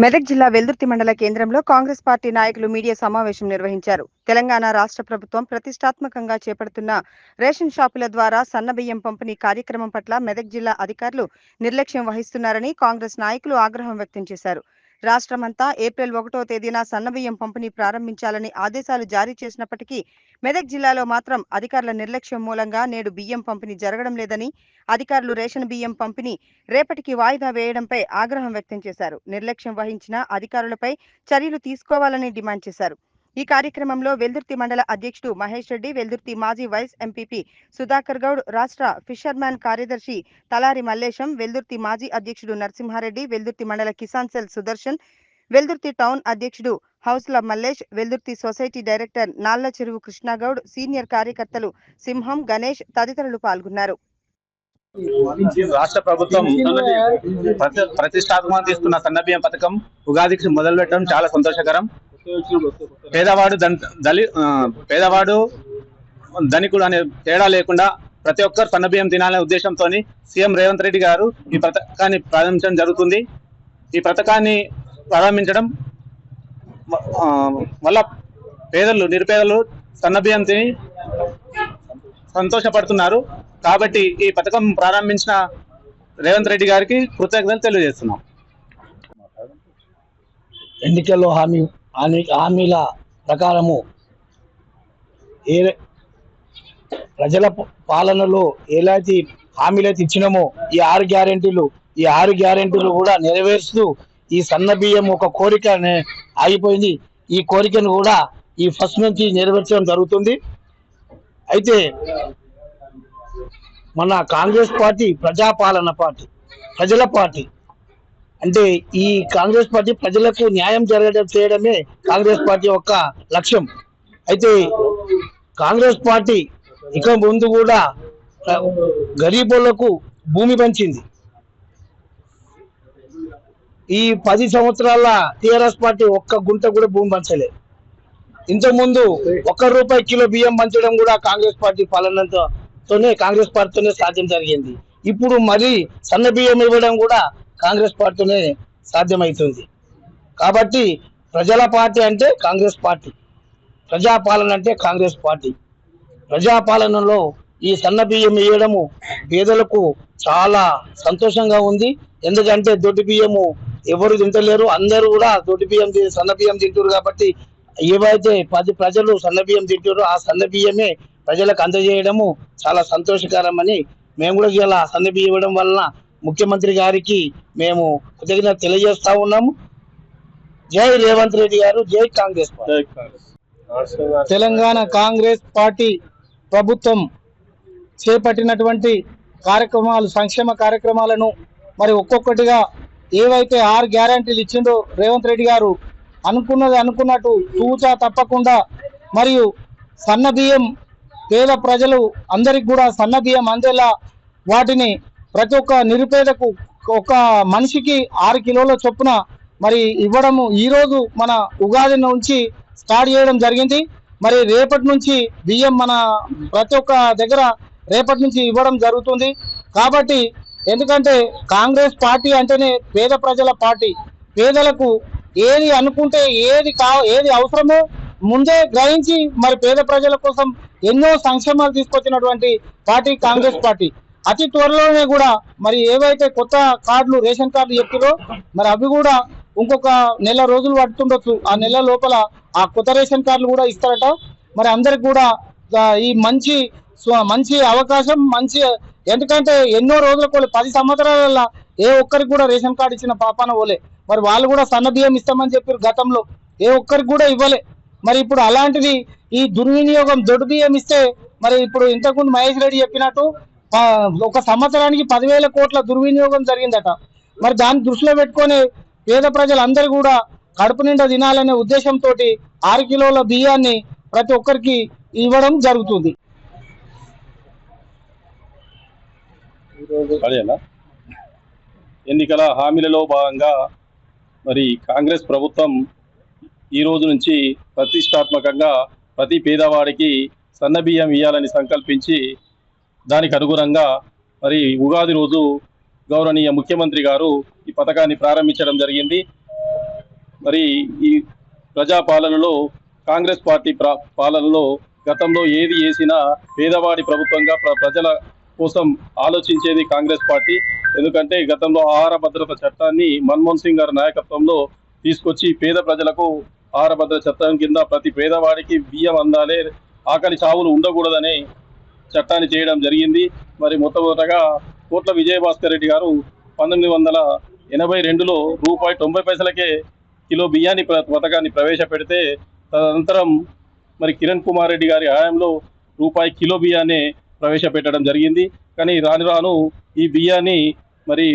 మెదక్ జిల్లా వెల్దుర్తి మండల కేంద్రంలో కాంగ్రెస్ పార్టీ నాయకులు మీడియా సమావేశం నిర్వహించారు. తెలంగాణ రాష్ట్ర ప్రభుత్వం ప్రతిష్టాత్మకంగా చేపడుతున్న రేషన్ షాపుల ద్వారా సన్నబియ్యం పంపిణీ కార్యక్రమం పట్ల మెదక్ జిల్లా అధికారులు నిర్లక్ష్యం వహిస్తున్నారని కాంగ్రెస్ నాయకులు ఆగ్రహం వ్యక్తం చేశారు. రాష్ట్రమంతా ఏప్రిల్ ఒకటో తేదీన సన్నబియ్యం పంపిణీ ప్రారంభించాలని ఆదేశాలు జారీ చేసినప్పటికీ మెదక్ జిల్లాలో మాత్రం అధికారుల నిర్లక్ష్యం మూలంగా నేడు బియ్యం పంపిణీ జరగడం లేదని అధికారులు రేషన్ బియ్యం పంపిణీ రేపటికి వాయిదా వేయడంపై ఆగ్రహం వ్యక్తం చేశారు. నిర్లక్ష్యం వహించిన అధికారులపై చర్యలు తీసుకోవాలని డిమాండ్ చేశారు. ఈ కార్యక్రమంలో వెల్దుర్తి మండల అధ్యక్షుడు మహేష్ రెడ్డి వెల్దుర్తి మాజీ వైస్ ఎంపీపీ సుధాకర్ గౌడ్ రాష్ట్ర ఫిషర్మ్యాన్ కార్యదర్శి తలారి మల్లేశం వెల్దుర్తి మాజీ అధ్యక్షుడు నరసింహారెడ్డి వెల్దుర్తి మండల కిసాన్ సెల్ సుదర్శన్ వెల్దుర్తి టౌన్ అధ్యక్షుడు హౌస్ల మల్లేష్ వెల్దుర్తి సొసైటీ డైరెక్టర్ నాళ్ళ చెరువు కృష్ణగౌడ్ సీనియర్ కార్యకర్తలు సింహం గణేష్ తదితరులు పాల్గొన్నారు. రాష్ట్ర ప్రభుత్వం ప్రతిష్టాత్మకంగా తీసుకున్న సన్నబియ్యం పథకం ఉగాదికి మొదలు పెట్టడం చాలా సంతోషకరం. పేదవాడు దన్- దళి పేదవాడు ధనికుడు అనే తేడా లేకుండా ప్రతి ఒక్కరు సన్న బియ్యం తినాలనే ఉద్దేశంతో సీఎం రేవంత్ రెడ్డి గారు ఈ పథకాన్ని ప్రారంభించడం జరుగుతుంది. ఈ పథకాన్ని ప్రారంభించడం వల్ల పేదలు నిరుపేదలు సన్న బియ్యం తిని సంతోషపడుతున్నారు. కాబట్టి ఈ పథకం ప్రారంభించిన రేవంత్ రెడ్డి గారికి కృతజ్ఞతలు తెలియజేస్తున్నాం. ఎన్నికల్లో హామీ హామీ హామీల ప్రకారము ఏ ప్రజల పాలనలో ఎలాంటి హామీలైతే ఇచ్చినామో ఈ ఆరు గ్యారెంటీలు ఈ ఆరు గ్యారెంటీలు కూడా నెరవేరుస్తూ ఈ సన్న బియ్యం ఒక కోరిక ఆగిపోయింది. ఈ కోరికను కూడా ఈ ఫస్ట్ నుంచి నెరవేర్చడం జరుగుతుంది. అయితే మన కాంగ్రెస్ పార్టీ ప్రజాపాలన పార్టీ ప్రజల పార్టీ అంటే ఈ కాంగ్రెస్ పార్టీ ప్రజలకు న్యాయం జరగడం చేయడమే కాంగ్రెస్ పార్టీ యొక్క లక్ష్యం. అయితే కాంగ్రెస్ పార్టీ ఇక ముందు కూడా గరీబులకు భూమి పంచింది. ఈ పది సంవత్సరాల టిఆర్ఎస్ పార్టీ ఒక్క గుంట కూడా భూమి పంచలేదు ఇంతకుముందు ఒక్క రూపాయి కిలో బియ్యం పంచడం కూడా కాంగ్రెస్ పార్టీ పాలనతోనే కాంగ్రెస్ పార్టీతోనే సాధ్యం జరిగింది. ఇప్పుడు మరి సన్న బియ్యం ఇవ్వడం కూడా కాంగ్రెస్ పార్టీనే సాధ్యమవుతుంది కాబట్టి ప్రజల పార్టీ అంటే కాంగ్రెస్ పార్టీ ప్రజాపాలన అంటే కాంగ్రెస్ పార్టీ. ప్రజాపాలనలో ఈ సన్న బియ్యం వేయడము పేదలకు చాలా సంతోషంగా ఉంది. ఎందుకంటే దొడ్డి బియ్యము ఎవరు తింటలేరు అందరూ కూడా దొడ్డి బియ్యం సన్న బియ్యం తింటారు కాబట్టి ఏవైతే పది ప్రజలు సన్న బియ్యం తింటారో ఆ సన్న బియ్యమే ప్రజలకు అందజేయడము చాలా సంతోషకరమని మేము కూడా ఇలా సన్న బియ్యం ఇవ్వడం వలన ముఖ్యమంత్రి గారికి మేము కృతజ్ఞత తెలియజేస్తా ఉన్నాము. జై రేవంత్ రెడ్డి గారు జై కాంగ్రెస్ తెలంగాణ కాంగ్రెస్ పార్టీ ప్రభుత్వం చేపట్టినటువంటి కార్యక్రమాలు సంక్షేమ కార్యక్రమాలను మరి ఒక్కొక్కటిగా ఏవైతే ఆరు గ్యారంటీలు ఇచ్చిందో రేవంత్ రెడ్డి గారు అనుకున్నది అనుకున్నట్టు తూచా తప్పకుండా మరియు సన్న బియ్యం పేద ప్రజలు అందరికి కూడా సన్న బియ్యం అందేలా వాటిని ప్రతి ఒక్క నిరుపేదకు ఒక మనిషికి ఆరు కిలోల చొప్పున మరి ఇవ్వడము ఈరోజు మన ఉగాది నుంచి స్టార్ట్ చేయడం జరిగింది. మరి రేపటి నుంచి బియ్యం మన ప్రతి ఒక్క దగ్గర రేపటి నుంచి ఇవ్వడం జరుగుతుంది. కాబట్టి ఎందుకంటే కాంగ్రెస్ పార్టీ అంటేనే పేద ప్రజల పార్టీ. పేదలకు ఏది అనుకుంటే ఏది కా ఏది అవసరమో ముందే గ్రహించి మరి పేద ప్రజల కోసం ఎన్నో సంక్షేమాలు తీసుకొచ్చినటువంటి పార్టీ కాంగ్రెస్ పార్టీ. అతి త్వరలోనే కూడా మరి ఏవైతే కొత్త కార్డులు రేషన్ కార్డులు చెప్తారో మరి అవి కూడా ఇంకొక నెల రోజులు పడుతుండొచ్చు. ఆ నెల లోపల ఆ కొత్త రేషన్ కార్డులు కూడా ఇస్తారట. మరి అందరికి కూడా ఈ మంచి స్వ- మంచి అవకాశం మంచి ఎందుకంటే ఎన్నో రోజుల కోలే పది సంవత్సరాల ఏ ఒక్కరికి కూడా రేషన్ కార్డు ఇచ్చిన పాపాన పోలే. మరి వాళ్ళు కూడా సన్న బియ్యం ఇస్తామని చెప్పారు గతంలో. ఏ ఒక్కరికి కూడా ఇవ్వలే. మరి ఇప్పుడు అలాంటిది ఈ దుర్వినియోగం దొడ్డు బియ్యం ఇస్తే మరి ఇప్పుడు ఇంతకుముందు మహేష్ రెడ్డి చెప్పినట్టు ఒక సంవత్సరానికి పదివేల కోట్ల దుర్వినియోగం జరిగిందట. మరి దాన్ని దృష్టిలో పెట్టుకొని పేద ప్రజలందరూ కూడా కడుపు నిండా తినాలనే ఉద్దేశంతో ఆరు కిలోల బియ్యాన్ని ప్రతి ఒక్కరికి ఇవ్వడం జరుగుతుంది. ఎన్నికల హామీలలో భాగంగా మరి కాంగ్రెస్ ప్రభుత్వం ఈ రోజు నుంచి ప్రతిష్టాత్మకంగా ప్రతి పేదవాడికి సన్న బియ్యం ఇవ్వాలని సంకల్పించి దానికి అనుగుణంగా మరి ఉగాది రోజు గౌరవనీయ ముఖ్యమంత్రి గారు ఈ పథకాన్ని ప్రారంభించడం జరిగింది. మరి ఈ ప్రజాపాలనలో కాంగ్రెస్ పార్టీ పాలనలో గతంలో ఏది చేసినా పేదవాడి ప్రభుత్వంగా ప్ర- ప్రజల కోసం ఆలోచించేది కాంగ్రెస్ పార్టీ. ఎందుకంటే గతంలో ఆహార భద్రత చట్టాన్ని మన్మోహన్ సింగ్ గారి నాయకత్వంలో తీసుకొచ్చి పేద ప్రజలకు ఆహార భద్రత చట్టం కింద ప్రతి పేదవాడికి బియ్యం అందాలే ఆకలి చావులు ఉండకూడదనే చట్టాన్ని చేయడం జరిగింది. మరి మొట్టమొదటగా కోట్ల విజయభాస్కర్ రెడ్డి గారు పంతొమ్మిది వందల ఎనభై రెండులో రూపాయి తొంభై పైసలకే కిలో బియ్యాన్ని పథకాన్ని ప్రవేశపెడితే తదనంతరం మరి కిరణ్ కుమార్ రెడ్డి గారి హయాంలో రూపాయి కిలో బియ్యాన్ని ప్రవేశపెట్టడం జరిగింది. కానీ రాను రాను ఈ బియ్యాన్ని మరి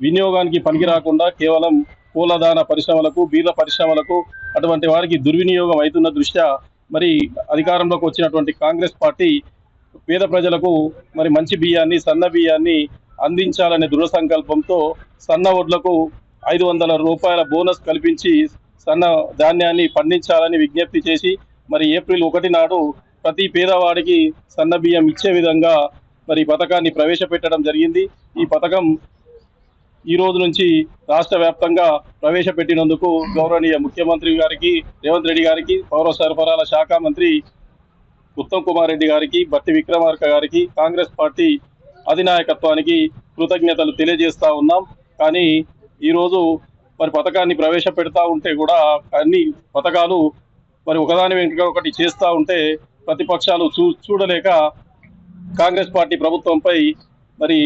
వినియోగానికి పనికి రాకుండా కేవలం పూలదాన పరిశ్రమలకు బీర్ల పరిశ్రమలకు అటువంటి వారికి దుర్వినియోగం అవుతున్న దృష్ట్యా మరి అధికారంలోకి వచ్చినటువంటి కాంగ్రెస్ పార్టీ పేద ప్రజలకు మరి మంచి బియ్యాన్ని సన్న బియ్యాన్ని అందించాలనే దృఢ సంకల్పంతో సన్న వడ్లకు ఐదు వందల రూపాయల బోనస్ కల్పించి సన్న ధాన్యాన్ని పండించాలని విజ్ఞప్తి చేసి మరి ఏప్రిల్ ఒకటి నాడు ప్రతి పేదవాడికి సన్న బియ్యం ఇచ్చే విధంగా మరి ఈ పథకాన్ని ప్రవేశపెట్టడం జరిగింది. ఈ పథకం ఈ రోజు నుంచి రాష్ట్ర వ్యాప్తంగా ప్రవేశపెట్టినందుకు గౌరవనీయ ముఖ్యమంత్రి గారికి రేవంత్ రెడ్డి గారికి పౌర సరఫరాల శాఖ మంత్రి ఉత్తమ్ కుమార్ రెడ్డి గారికి బట్టి విక్రమార్క గారికి కాంగ్రెస్ పార్టీ అధినాయకత్వానికి కృతజ్ఞతలు తెలియజేస్తా ఉన్నాం. కానీ ఈరోజు మరి పథకాన్ని ప్రవేశపెడతా ఉంటే కూడా అన్ని పథకాలు మరి ఒకదాని వెంట ఒకటి చేస్తూ ఉంటే ప్రతిపక్షాలు చూ చూడలేక కాంగ్రెస్ పార్టీ ప్రభుత్వంపై మరి